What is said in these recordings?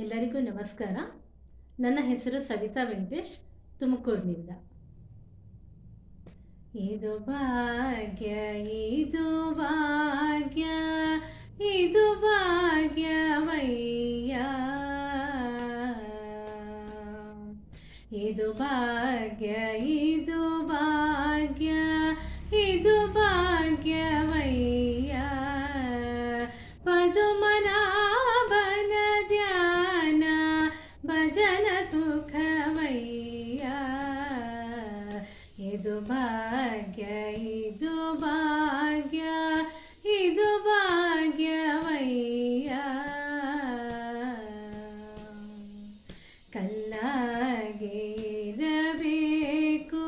ಎಲ್ಲರಿಗೂ ನಮಸ್ಕಾರ. ನನ್ನ ಹೆಸರು ಸವಿತಾ ವೆಂಕಟೇಶ್, ತುಮಕೂರಿನಿಂದ. ಇದು ಭಾಗ್ಯ ಇದು ಭಾಗ್ಯ, ಇದು ಭಾಗ್ಯವಯ್ಯ ಇದು ಭಾಗ್ಯ ಇದು ಭಾಗ್ಯ, ಇದು ಭಾಗ್ಯವಯ್ಯ ಭಾಗ್ಯ ಇದು ಭಾಗ್ಯ ಇದು ಭಾಗ್ಯವಯ್ಯ ಕಲ್ಲಾಗಿರಬೇಕು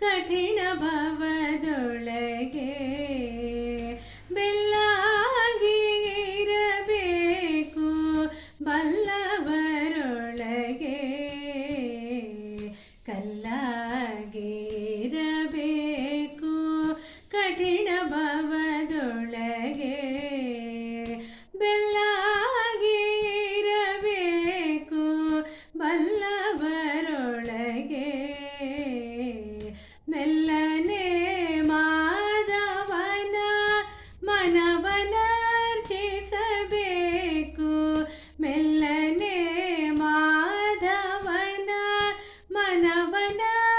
ಕಠಿಣ ಭವದೊಳಗೆ ಕಠಿಣ ಭವದೊಳಗೆ ಬೆಲ್ಲಾಗಿರಬೇಕು ಬಲ್ಲವರೊಳಗೆ ಮೆಲ್ಲನೆ ಮಾಧವನ ಮನವನರ್ಚಿಸಬೇಕು ಮೆಲ್ಲನೆ ಮಾಧವನ ಮನವನರ್ಚಿಸಬೇಕು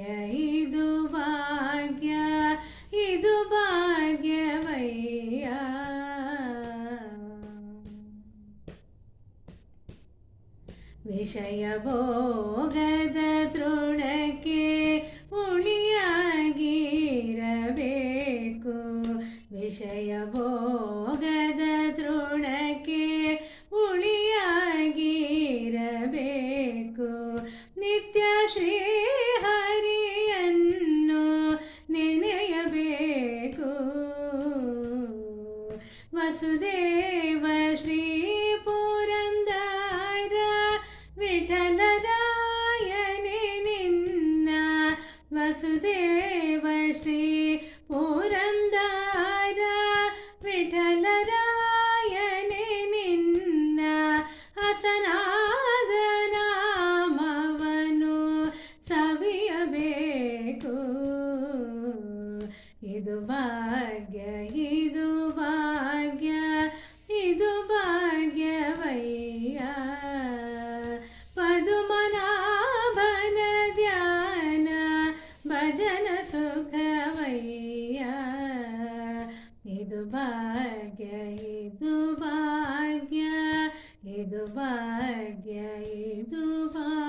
ಭಾಗ್ಯ ಇದು ಭಾಗ್ಯ ಇದು ಭಾಗ್ಯವಯ್ಯ ವಿಷಯ ಭೋಗದ ತೃಣಕ್ಕೆ ಉಳಿಯಾಗಿರಬೇಕು ವಿಷಯ ಭೋಗದ वसुदेव श्री ಭಾಗ್ಯ ಇದು ಭಾಗ್ಯ ಇದು ಭಾಗ್ಯ ಇದು ಭಾಗ್ಯ